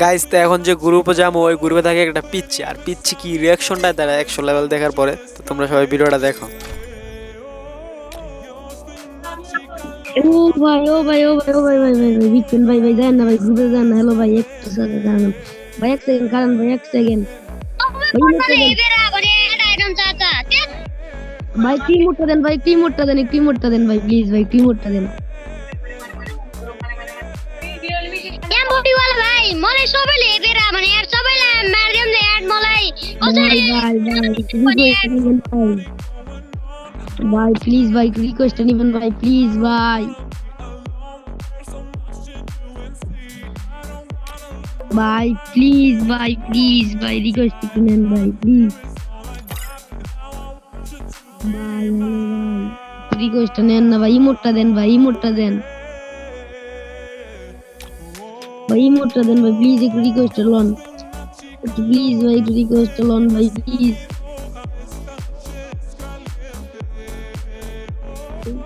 Guys তো এখন যে গ্রুপে যাব ওই গ্রুপে থাকে একটা পিচ্ছি। আর পিচ্ছি কি রিয়াকশনটা তারা একশো লেভেল দেখার পরে তো তোমরা সবাই ভিডিওটা দেখো। ও ভাই ও ভাই ও ভাই ও ভাই ভাই ভাই ভাই বিপিন ভাই ভাই যান না ভাই যান হ্যালো ভাই একটু সাথে যান ভাই এক সেকেন্ড কারণ ভাই এক সেকেন্ড ভাই কি মোটটা দেন ভাই কি মোটটা দেন কি মোটটা দেন ভাই প্লিজ ভাই কি মোটটা দেন? मलाई मलाई सबैले हेपेर भने यार सबैलाई मारिदिउँ न मलाई भाइ प्लिज भाइ रिक्वेस्ट नि पनि भाइ प्लिज भाइ भाइ प्लिज भाइ प्लिज भाइ रिक्वेस्ट किनन भाइ प्लिज ভাই রিকোয়েস্টটা নেন না ভাই ইমোটটা দেন ভাই ইমোটটা দেন ভাই ইমোটটা দেন ভাই প্লিজ একটু রিকোয়েস্ট লন একটু প্লিজ ভাই, একটু রিকোয়েস্ট লন ভাই প্লিজ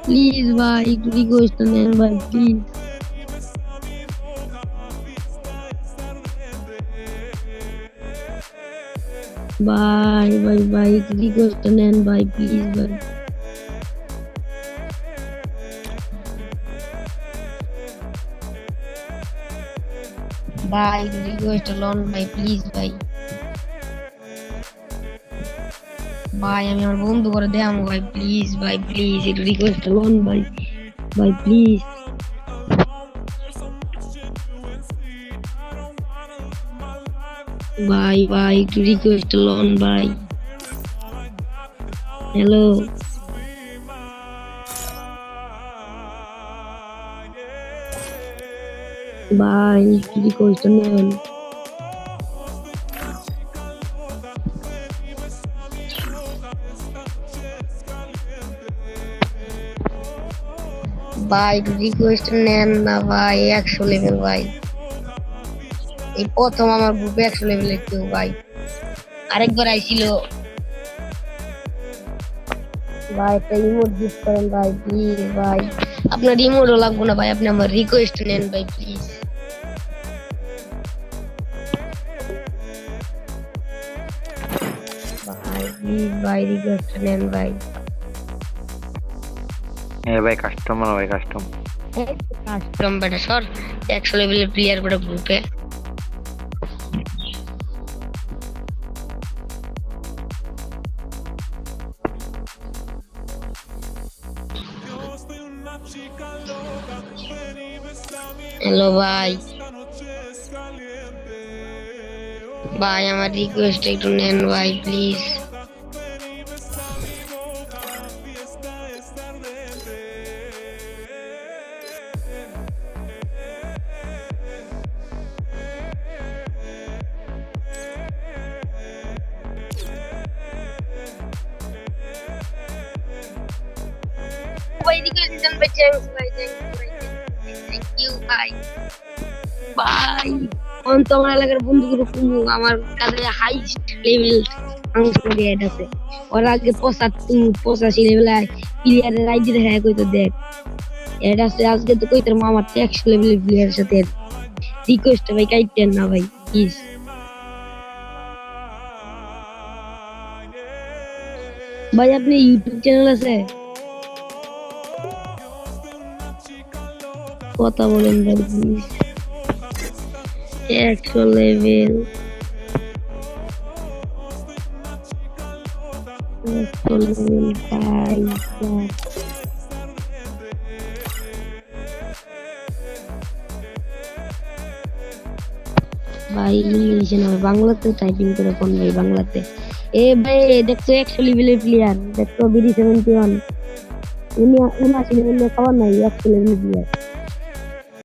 প্লিজ ভাই, একটু রিকোয়েস্ট নেন ভাই প্লিজ ভাই ভাই ভাই, একটু রিকোয়েস্ট নেন ভাই প্লিজ ভাই। ভাই রিকোয়েস্ট লন ভাই প্লিজ ভাই ভাই আমি আমার বন্ধু করে দেয়াম ভাই প্লিজ ভাই প্লিজ একটু রিকোয়েস্ট লন ভাই ভাই প্লিজ ভাই ভাই একটু রিকোয়েস্ট লন ভাই হ্যালো ভাই একটু রিকোয়েস্ট নেন। ভাই রিকোয়েস্ট নেন না ভাই, একশো লেভেল ভাই। এই প্রথম আমার গ্রুপে একশো লেভেলের কেউ ভাই। আরেকবার আইছিল। ভাই, একটা ইমোট গিফট করেন ভাই প্লিজ ভাই। আপনার ইমোটও লাগবে না ভাই, আপনি আমার রিকোয়েস্ট নেন ভাই প্লিজ প্লিজ ভাই রিকোয়েস্ট নেন ভাই। এ ভাই কাস্টমার ভাই কাস্টম কাস্টম বেটা সর। একশো লেভেলের প্লেয়ার বেটা গ্রুপে হ্যালো ভাই। ভাই আমার রিকোয়েস্ট একটু নেন ভাই প্লিজ দেন ভাই থ্যাঙ্কস ভাই থ্যাংক ইউ ভাই ভাই অন্ত আমার এলাকার বন্ধুগুলো কুমু আমার কাছে হাইস্ট লেভেল অ্যাড আছে। ওর আগে পঁচাত্তর, পঁচাশি লেভেল প্লেয়ারের আইডি দেখা কইতো দেখ। অ্যাড আছে আজকে তো কইতার আমার তো একশো লেভেলের প্লেয়ারের সাথে। রিকোয়েস্ট ভাই কাইটেন না ভাই প্লিজ ভাই আপনি ইউটিউব চ্যানেল আছে? কথা বলেন ভাই একশো লেভেল একশো লেভেল ভাই ভাই, ইংলিশে না, বাংলাতে টাইপিং করে কোন ভাই বাংলাতে। এ ভাই দেখছ একশো লেভেলের প্লেয়ার দেখছ বিডি সেভেন্টি ওয়ান উনি উনি আসলে খাবার নাই, একশো লেভেলের প্লেয়ার